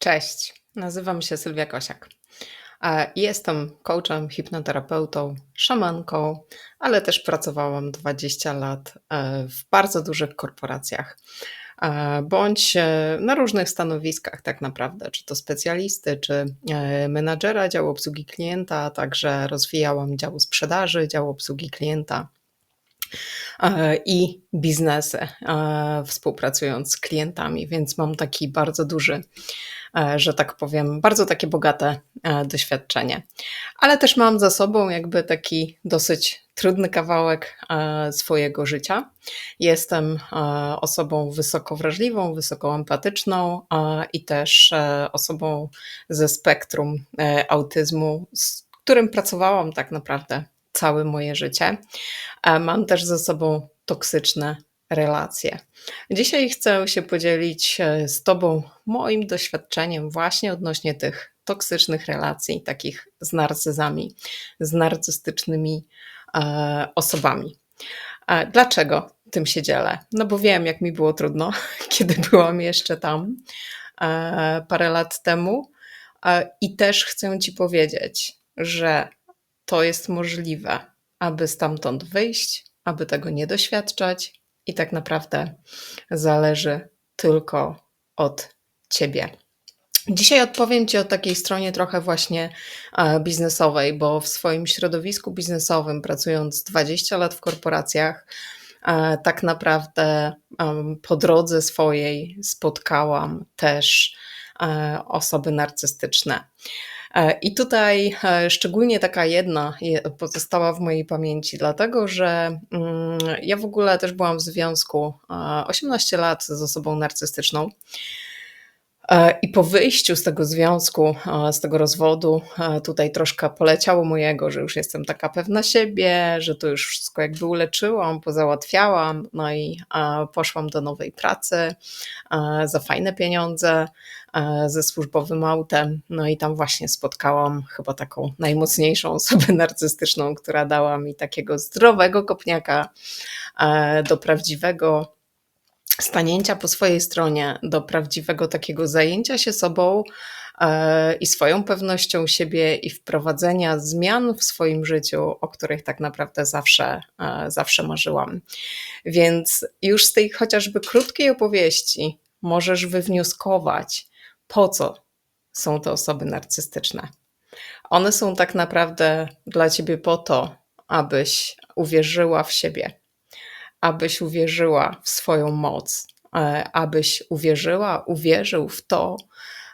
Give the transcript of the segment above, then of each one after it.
Cześć, nazywam się Sylwia Kosiak. Jestem coachem, hipnoterapeutą, szamanką, ale też pracowałam 20 lat e, w bardzo dużych korporacjach, e, bądź e, na różnych stanowiskach, tak naprawdę, czy to specjalisty, czy menadżera działu obsługi klienta, także rozwijałam dział sprzedaży, dział obsługi klienta i biznesy, współpracując z klientami, więc mam taki bardzo duży, że tak powiem, bardzo takie bogate e, doświadczenie. Ale też mam za sobą jakby taki dosyć trudny kawałek e, swojego życia. Jestem e, osobą wysoko wrażliwą, wysoko empatyczną e, i też e, osobą ze spektrum e, autyzmu, z którym pracowałam tak naprawdę całe moje życie. E, Mam też ze sobą toksyczne relacje. Dzisiaj chcę się podzielić e, z Tobą moim doświadczeniem właśnie odnośnie tych toksycznych relacji, takich z narcyzami, z narcystycznymi e, osobami. E, Dlaczego tym się dzielę? No bo wiem, jak mi było trudno, kiedy byłam jeszcze tam e, parę lat temu. E, I też chcę Ci powiedzieć, że to jest możliwe, aby stamtąd wyjść, aby tego nie doświadczać, i tak naprawdę zależy tylko od Ciebie. Dzisiaj odpowiem Ci o takiej stronie trochę właśnie e, biznesowej, bo w swoim środowisku biznesowym, pracując 20 lat w korporacjach, e, tak naprawdę po drodze swojej spotkałam też e, osoby narcystyczne. E, I tutaj e, szczególnie taka jedna je- pozostała w mojej pamięci, dlatego że mm, ja w ogóle też byłam w związku e, 18 lat z osobą narcystyczną. E, I po wyjściu z tego związku, e, z tego rozwodu, e, tutaj troszkę poleciało mojego, że już jestem taka pewna siebie, że to już wszystko jakby uleczyłam, pozałatwiałam, no i e, poszłam do nowej pracy e, za fajne pieniądze, e, ze służbowym autem, no i tam właśnie spotkałam chyba taką najmocniejszą osobę narcystyczną, która dała mi takiego zdrowego kopniaka e, do prawdziwego stanięcia po swojej stronie, do prawdziwego takiego zajęcia się sobą e, i swoją pewnością siebie i wprowadzenia zmian w swoim życiu, o których tak naprawdę zawsze, e, zawsze marzyłam. Więc już z tej chociażby krótkiej opowieści możesz wywnioskować, po co są te osoby narcystyczne. One są tak naprawdę dla ciebie po to, abyś uwierzyła w siebie, abyś uwierzyła w swoją moc, e, abyś uwierzyła, uwierzył w to,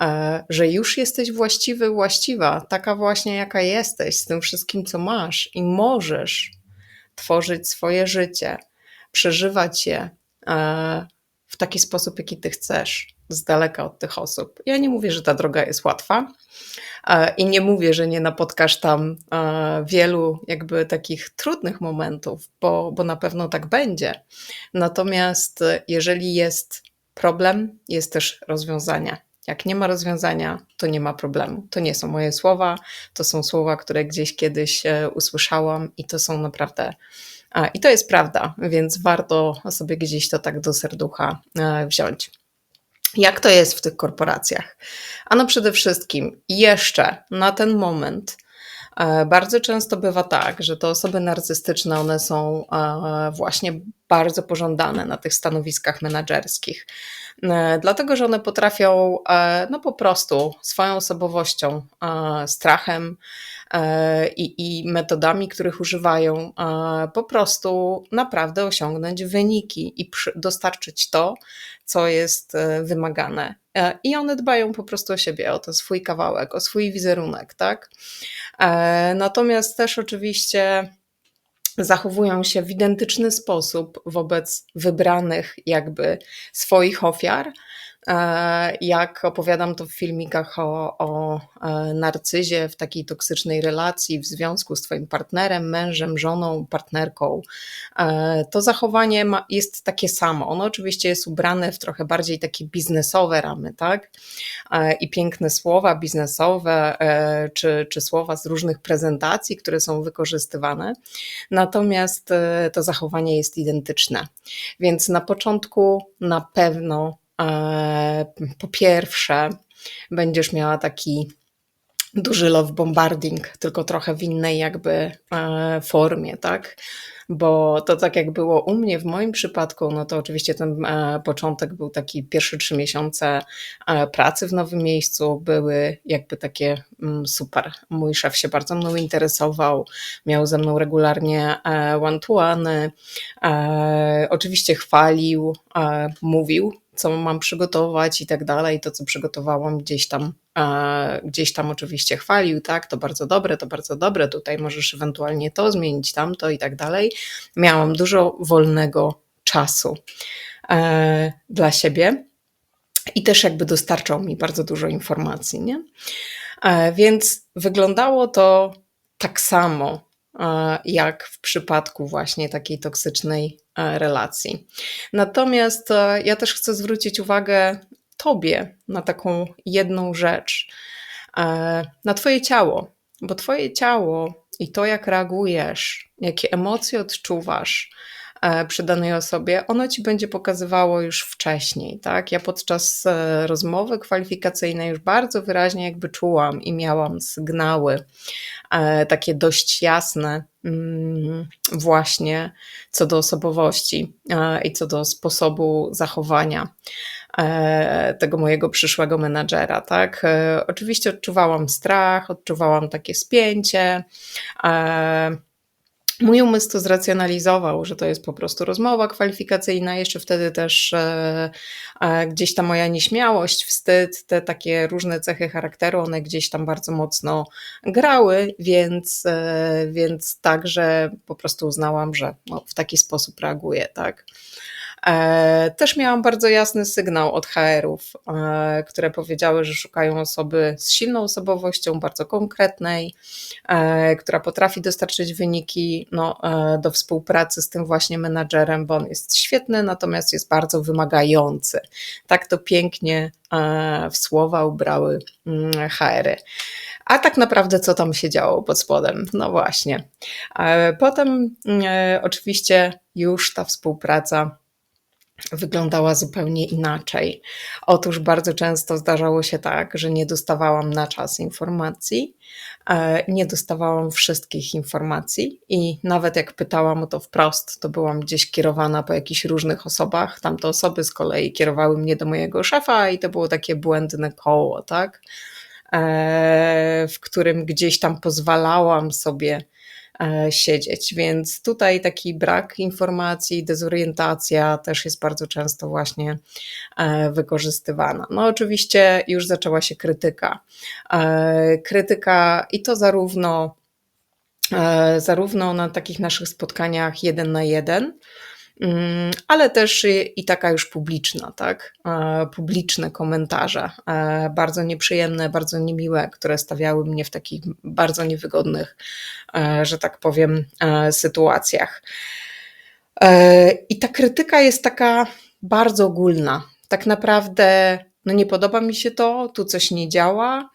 e, że już jesteś właściwy, właściwa, taka właśnie jaka jesteś, z tym wszystkim, co masz i możesz tworzyć swoje życie, przeżywać je e, w taki sposób, jaki ty chcesz, z daleka od tych osób. Ja nie mówię, że ta droga jest łatwa e, i nie mówię, że nie napotkasz tam e, wielu jakby takich trudnych momentów, bo, bo na pewno tak będzie. Natomiast e, jeżeli jest problem, jest też rozwiązanie. Jak nie ma rozwiązania, to nie ma problemu. To nie są moje słowa, to są słowa, które gdzieś kiedyś usłyszałam i to są naprawdę I to jest prawda, więc warto sobie gdzieś to tak do serducha e, wziąć. Jak to jest w tych korporacjach? Ano przede wszystkim jeszcze na ten moment e, bardzo często bywa tak, że te osoby narcystyczne, one są e, właśnie bardzo pożądane na tych stanowiskach menedżerskich, E, dlatego że one potrafią e, no po prostu swoją osobowością, e, strachem i, i metodami, których używają, po prostu naprawdę osiągnąć wyniki i dostarczyć to, co jest wymagane. I one dbają po prostu o siebie, o ten swój kawałek, o swój wizerunek, tak? Natomiast też oczywiście zachowują się w identyczny sposób wobec wybranych jakby swoich ofiar, jak opowiadam to w filmikach o, o e, narcyzie w takiej toksycznej relacji w związku z twoim partnerem, mężem, żoną, partnerką. E, To zachowanie ma, jest takie samo. Ono oczywiście jest ubrane w trochę bardziej takie biznesowe ramy, tak? E, I piękne słowa biznesowe, e, czy, czy słowa z różnych prezentacji, które są wykorzystywane. Natomiast e, to zachowanie jest identyczne. Więc na początku na pewno e, po pierwsze, będziesz miała taki duży love bombarding, tylko trochę w innej jakby e, formie, tak? Bo to tak jak było u mnie w moim przypadku, no to oczywiście ten e, początek był taki pierwsze trzy miesiące e, pracy w nowym miejscu były jakby takie mm, super. Mój szef się bardzo mną interesował, miał ze mną regularnie one-to-one, oczywiście chwalił, mówił co mam przygotować i tak dalej. To, co przygotowałam gdzieś tam, e, gdzieś tam oczywiście chwalił, tak, to bardzo dobre, to bardzo dobre, tutaj możesz ewentualnie to zmienić, tamto i tak dalej. Miałam dużo wolnego czasu e, dla siebie i też jakby dostarczał mi bardzo dużo informacji, nie? E, więc wyglądało to tak samo jak w przypadku właśnie takiej toksycznej e, relacji. Natomiast e, ja też chcę zwrócić uwagę Tobie na taką jedną rzecz, e, na Twoje ciało, bo Twoje ciało i to, jak reagujesz, jakie emocje odczuwasz, przy danej osobie, ono ci będzie pokazywało już wcześniej, tak? Ja podczas rozmowy kwalifikacyjnej już bardzo wyraźnie jakby czułam i miałam sygnały E, takie dość jasne mm, właśnie co do osobowości e, i co do sposobu zachowania e, tego mojego przyszłego menadżera, tak? Oczywiście odczuwałam strach, odczuwałam takie spięcie, Mój umysł to zracjonalizował, że to jest po prostu rozmowa kwalifikacyjna. Jeszcze wtedy też e, e, gdzieś ta moja nieśmiałość, wstyd, te takie różne cechy charakteru, one gdzieś tam bardzo mocno grały, więc, e, więc także po prostu uznałam, że no, w taki sposób reaguję, tak. E, też miałam bardzo jasny sygnał od HR-ów, e, które powiedziały, że szukają osoby z silną osobowością, bardzo konkretnej, e, która potrafi dostarczyć wyniki no, do współpracy z tym właśnie menadżerem, bo on jest świetny, natomiast jest bardzo wymagający. Tak to pięknie w słowa ubrały mm, HR-y. A tak naprawdę, co tam się działo pod spodem? No właśnie. Potem, oczywiście, już ta współpraca wyglądała zupełnie inaczej. Otóż bardzo często zdarzało się tak, że nie dostawałam na czas informacji, e, nie dostawałam wszystkich informacji i nawet jak pytałam o to wprost, to byłam gdzieś kierowana po jakichś różnych osobach. Tamte osoby z kolei kierowały mnie do mojego szefa i to było takie błędne koło, tak? E, w którym gdzieś tam pozwalałam sobie siedzieć. Więc tutaj taki brak informacji, dezorientacja też jest bardzo często właśnie e, wykorzystywana. No oczywiście już zaczęła się krytyka. E, krytyka i to zarówno zarówno na takich naszych spotkaniach jeden na jeden, ale też i taka już publiczna, tak? Publiczne komentarze, bardzo nieprzyjemne, bardzo niemiłe, które stawiały mnie w takich bardzo niewygodnych, e, że tak powiem, e, sytuacjach. E, I ta krytyka jest taka bardzo ogólna. Tak naprawdę, no nie podoba mi się to, tu coś nie działa,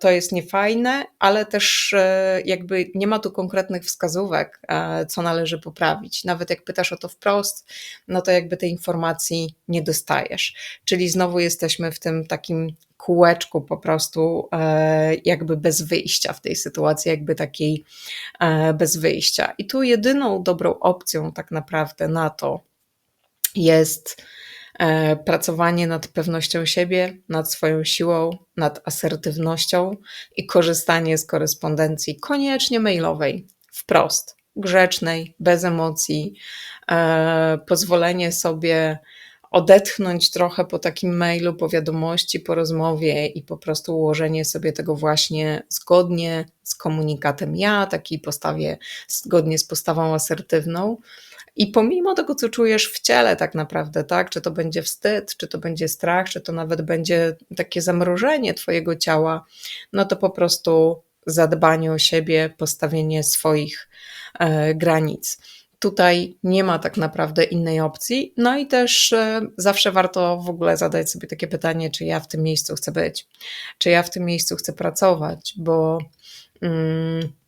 to jest niefajne, ale też e, jakby nie ma tu konkretnych wskazówek, e, co należy poprawić. Nawet jak pytasz o to wprost, no to jakby tej informacji nie dostajesz. Czyli znowu jesteśmy w tym takim kółeczku po prostu e, jakby bez wyjścia w tej sytuacji, jakby takiej bez wyjścia. I tu jedyną dobrą opcją tak naprawdę na to jest pracowanie nad pewnością siebie, nad swoją siłą, nad asertywnością i korzystanie z korespondencji koniecznie mailowej, wprost, grzecznej, bez emocji, e, pozwolenie sobie odetchnąć trochę po takim mailu, po wiadomości, po rozmowie i po prostu ułożenie sobie tego właśnie zgodnie z komunikatem ja, takiej postawie, zgodnie z postawą asertywną i pomimo tego, co czujesz w ciele, tak naprawdę, tak, czy to będzie wstyd, czy to będzie strach, czy to nawet będzie takie zamrożenie Twojego ciała, no to po prostu zadbanie o siebie, postawienie swoich e, granic. Tutaj nie ma tak naprawdę innej opcji. No i też e, zawsze warto w ogóle zadać sobie takie pytanie, czy ja w tym miejscu chcę być, czy ja w tym miejscu chcę pracować, bo. Mm,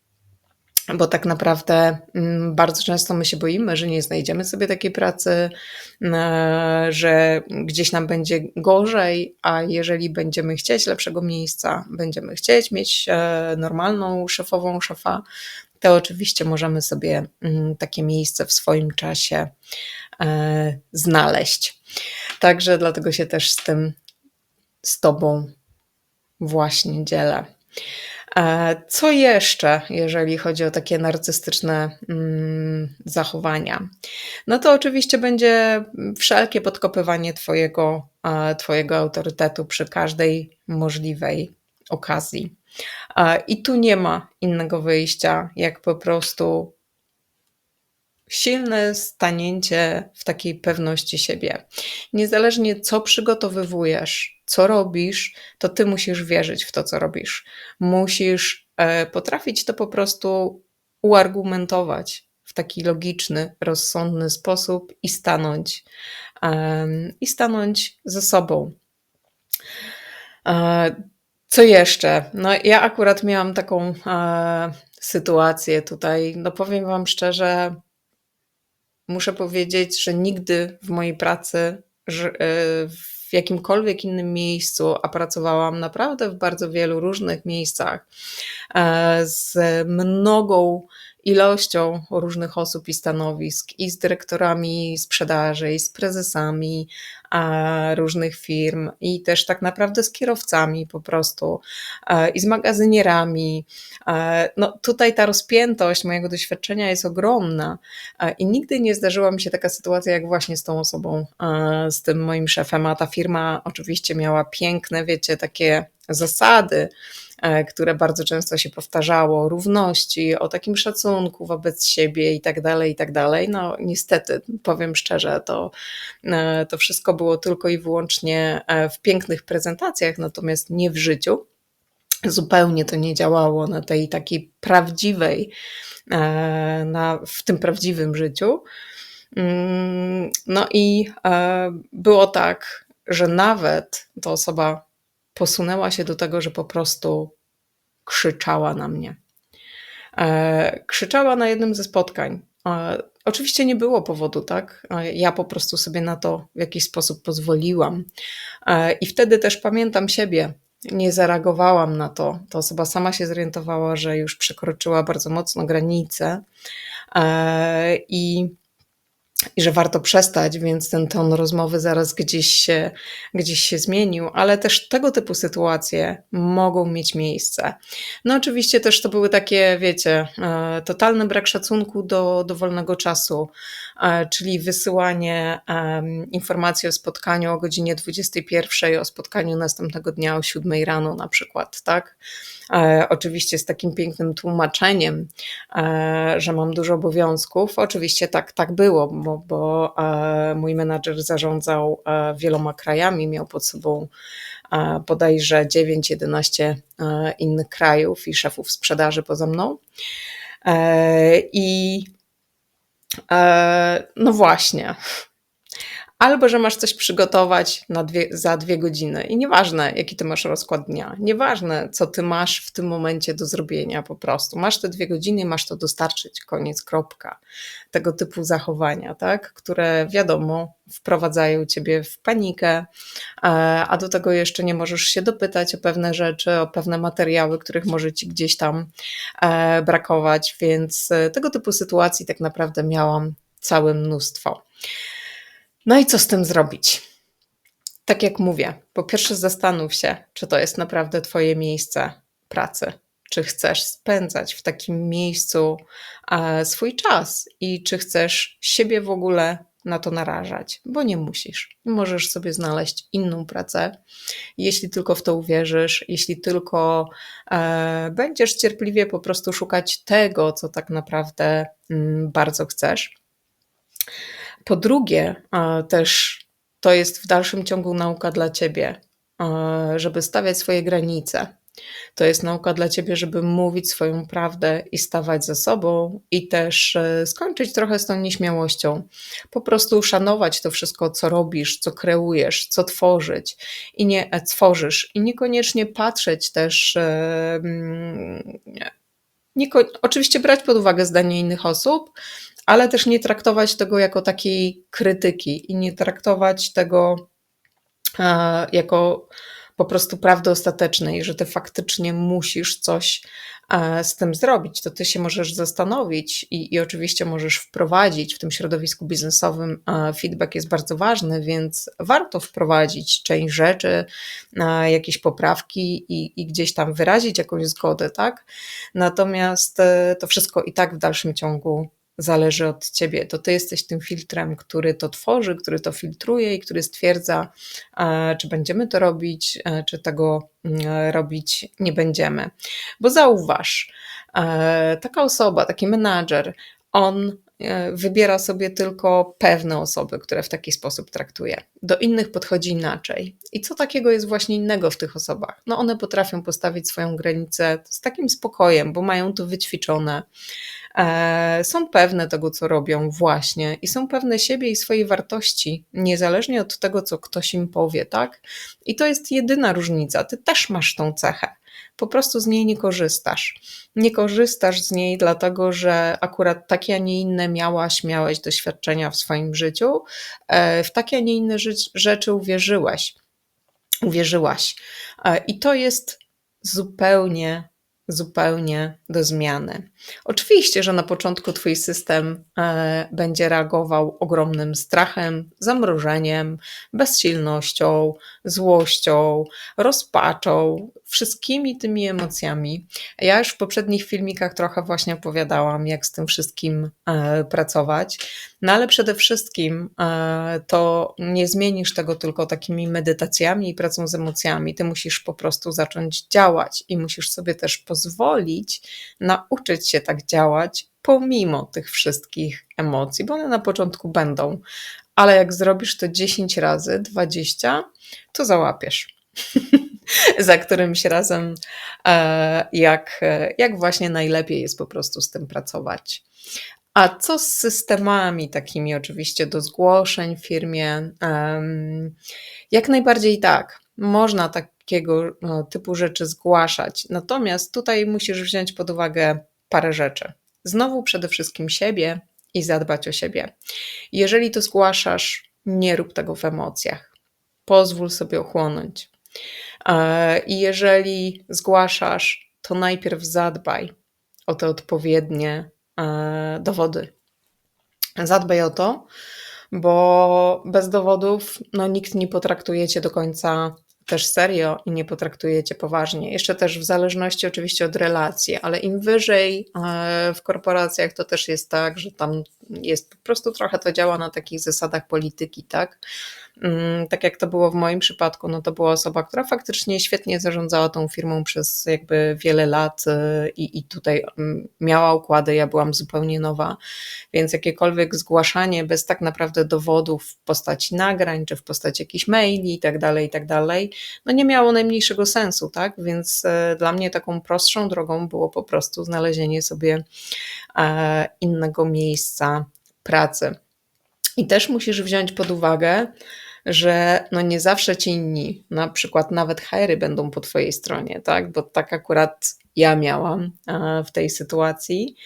Bo tak naprawdę, mm, bardzo często my się boimy, że nie znajdziemy sobie takiej pracy, e, że gdzieś nam będzie gorzej, a jeżeli będziemy chcieć lepszego miejsca, będziemy chcieć mieć, e, normalną szefową, szefa, to oczywiście możemy sobie, mm, takie miejsce w swoim czasie, e, znaleźć. Także dlatego się też z tym z Tobą właśnie dzielę. E, co jeszcze, jeżeli chodzi o takie narcystyczne mm, zachowania? No to oczywiście będzie wszelkie podkopywanie twojego, e, twojego autorytetu przy każdej możliwej okazji. E, I tu nie ma innego wyjścia, jak po prostu silne stanięcie w takiej pewności siebie. Niezależnie co przygotowywujesz, co robisz, to ty musisz wierzyć w to, co robisz. Musisz e, potrafić to po prostu uargumentować w taki logiczny, rozsądny sposób i stanąć, i stanąć ze sobą. E, co jeszcze? No, ja akurat miałam taką e, sytuację tutaj. No, powiem Wam szczerze, muszę powiedzieć, że nigdy w mojej pracy, e, w jakimkolwiek innym miejscu, a pracowałam naprawdę w bardzo wielu różnych miejscach e, z mnogą ilością różnych osób i stanowisk, i z dyrektorami sprzedaży, i z prezesami różnych firm, i też tak naprawdę z kierowcami po prostu, i z magazynierami. No, tutaj ta rozpiętość mojego doświadczenia jest ogromna i nigdy nie zdarzyła mi się taka sytuacja, jak właśnie z tą osobą, z tym moim szefem. A ta firma oczywiście miała piękne, wiecie, takie zasady, E, które bardzo często się powtarzało, równości, o takim szacunku wobec siebie i tak dalej, i tak dalej. No niestety, powiem szczerze, to, e, to wszystko było tylko i wyłącznie e, w pięknych prezentacjach, natomiast nie w życiu. Zupełnie to nie działało na tej takiej prawdziwej, na, w tym prawdziwym życiu. Mm, no i było tak, że nawet ta osoba posunęła się do tego, że po prostu krzyczała na mnie. E, krzyczała na jednym ze spotkań. E, oczywiście nie było powodu, tak? E, ja po prostu sobie na to w jakiś sposób pozwoliłam. I wtedy też pamiętam siebie. Nie zareagowałam na to. Ta osoba sama się zorientowała, że już przekroczyła bardzo mocno granice. I i że warto przestać, więc ten ton rozmowy zaraz gdzieś się, gdzieś się zmienił, ale też tego typu sytuacje mogą mieć miejsce. No oczywiście też to były takie, wiecie, e, totalny brak szacunku do, do wolnego czasu, czyli wysyłanie informacji o spotkaniu o godzinie 21, o spotkaniu następnego dnia o 7 rano na przykład, tak? E, oczywiście z takim pięknym tłumaczeniem, e, że mam dużo obowiązków. Oczywiście tak, tak było, bo, bo e, mój menadżer zarządzał wieloma krajami, miał pod sobą bodajże 9-11 innych krajów i szefów sprzedaży poza mną. I no właśnie, albo że masz coś przygotować dwie, za dwie godziny. I nieważne, jaki ty masz rozkład dnia, nieważne, co ty masz w tym momencie do zrobienia, po prostu. Masz te dwie godziny masz to dostarczyć, koniec, kropka. Tego typu zachowania, tak, które wiadomo, wprowadzają ciebie w panikę, e, a do tego jeszcze nie możesz się dopytać o pewne rzeczy, o pewne materiały, których może ci gdzieś tam e, brakować, więc e, tego typu sytuacji tak naprawdę miałam całe mnóstwo. No i co z tym zrobić? Tak jak mówię, po pierwsze zastanów się, czy to jest naprawdę Twoje miejsce pracy, czy chcesz spędzać w takim miejscu e, swój czas i czy chcesz siebie w ogóle na to narażać, bo nie musisz. Możesz sobie znaleźć inną pracę, jeśli tylko w to uwierzysz, jeśli tylko e, będziesz cierpliwie po prostu szukać tego, co tak naprawdę mm, bardzo chcesz. Po drugie, też to jest w dalszym ciągu nauka dla ciebie, żeby stawiać swoje granice. To jest nauka dla ciebie, żeby mówić swoją prawdę i stawać za sobą, i też e, skończyć trochę z tą nieśmiałością. Po prostu szanować to wszystko, co robisz, co kreujesz, co tworzyć i nie e, tworzysz, i niekoniecznie patrzeć też. E, oczywiście brać pod uwagę zdanie innych osób, ale też nie traktować tego jako takiej krytyki i nie traktować tego e, jako po prostu prawdy ostatecznej, że ty faktycznie musisz coś e, z tym zrobić, to ty się możesz zastanowić i, i oczywiście możesz wprowadzić w tym środowisku biznesowym. E, feedback jest bardzo ważny, więc warto wprowadzić część rzeczy, jakieś poprawki i, i gdzieś tam wyrazić jakąś zgodę, tak? Natomiast to wszystko i tak w dalszym ciągu zależy od ciebie. To ty jesteś tym filtrem, który to tworzy, który to filtruje i który stwierdza, e, czy będziemy to robić, e, czy tego mm, robić nie będziemy. Bo zauważ, e, taka osoba, taki menadżer, on wybiera sobie tylko pewne osoby, które w taki sposób traktuje. Do innych podchodzi inaczej. I co takiego jest właśnie innego w tych osobach? No one potrafią postawić swoją granicę z takim spokojem, bo mają to wyćwiczone E, są pewne tego, co robią właśnie i są pewne siebie i swojej wartości, niezależnie od tego, co ktoś im powie, tak? I to jest jedyna różnica. Ty też masz tą cechę. Po prostu z niej nie korzystasz. Nie korzystasz z niej, dlatego że akurat takie, a nie inne miałaś, miałeś doświadczenia w swoim życiu, e, w takie, a nie inne rzeczy uwierzyłeś. Uwierzyłaś. E, I to jest zupełnie zupełnie do zmiany. Oczywiście, że na początku Twój system e, będzie reagował ogromnym strachem, zamrożeniem, bezsilnością, złością, rozpaczą, wszystkimi tymi emocjami. Ja już w poprzednich filmikach trochę właśnie opowiadałam, jak z tym wszystkim e, pracować. No ale przede wszystkim e, to nie zmienisz tego tylko takimi medytacjami i pracą z emocjami. Ty musisz po prostu zacząć działać i musisz sobie też pozwolić nauczyć tak działać pomimo tych wszystkich emocji, bo one na początku będą, ale jak zrobisz to 10 razy, 20, to załapiesz. Za którymś razem, e, jak, jak właśnie najlepiej jest po prostu z tym pracować. A co z systemami takimi oczywiście do zgłoszeń w firmie? Jak najbardziej tak. Można takiego no, typu rzeczy zgłaszać. Natomiast tutaj musisz wziąć pod uwagę parę rzeczy. Znowu przede wszystkim siebie i zadbać o siebie. Jeżeli to zgłaszasz, nie rób tego w emocjach. Pozwól sobie ochłonąć. E, I jeżeli zgłaszasz, to najpierw zadbaj o te odpowiednie e, dowody. Zadbaj o to, bo bez dowodów no, nikt nie potraktuje cię do końca też serio i nie potraktujecie poważnie. Jeszcze też w zależności oczywiście od relacji, ale im wyżej e, w korporacjach to też jest tak, że tam jest po prostu trochę to działa na takich zasadach polityki, tak? Mm, tak jak to było w moim przypadku, no to była osoba, która faktycznie świetnie zarządzała tą firmą przez jakby wiele lat y, i, i tutaj mm, miała układy, ja byłam zupełnie nowa, więc jakiekolwiek zgłaszanie bez tak naprawdę dowodów w postaci nagrań, czy w postaci jakichś maili i tak dalej, i tak dalej, no nie miało najmniejszego sensu, tak? Więc y, dla mnie taką prostszą drogą było po prostu znalezienie sobie e, innego miejsca pracy. I też musisz wziąć pod uwagę, że no nie zawsze ci inni, na przykład nawet hajry będą po twojej stronie, tak? Bo tak akurat ja miałam e, w tej sytuacji,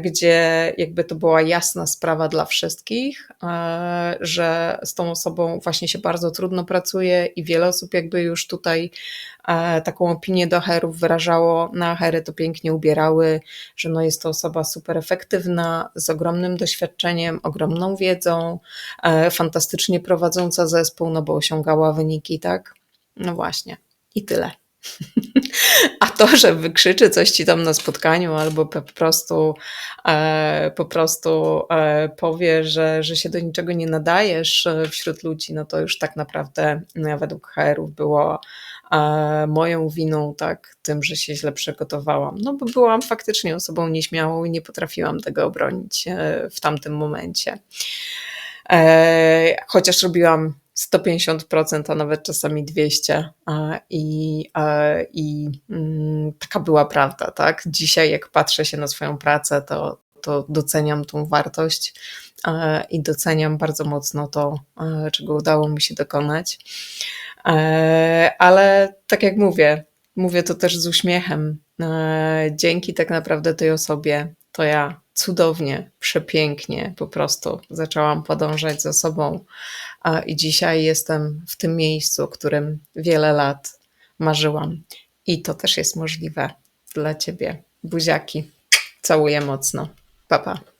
gdzie jakby to była jasna sprawa dla wszystkich, e, że z tą osobą właśnie się bardzo trudno pracuje i wiele osób jakby już tutaj e, taką opinię do herów wyrażało, na hery to pięknie ubierały, że no jest to osoba super efektywna, z ogromnym doświadczeniem, ogromną wiedzą, fantastycznie prowadząca zespół, no bo osiągała wyniki, tak? No właśnie. I tyle. A to, że wykrzyczy coś ci tam na spotkaniu, albo po prostu, e, po prostu e, powie, że, że się do niczego nie nadajesz e, wśród ludzi, no to już tak naprawdę no, według HR-ów było e, moją winą, tak, tym, że się źle przygotowałam. No bo byłam faktycznie osobą nieśmiałą i nie potrafiłam tego obronić e, w tamtym momencie. E, chociaż robiłam 150%, a nawet czasami 200 i, i mm, taka była prawda, tak? Dzisiaj jak patrzę się na swoją pracę, to, to doceniam tą wartość i doceniam bardzo mocno to, czego udało mi się dokonać. E, ale tak jak mówię, mówię to też z uśmiechem. E, dzięki tak naprawdę tej osobie to ja cudownie, przepięknie po prostu zaczęłam podążać za sobą i dzisiaj jestem w tym miejscu, o którym wiele lat marzyłam. I to też jest możliwe dla Ciebie. Buziaki. Całuję mocno. Papa. Pa.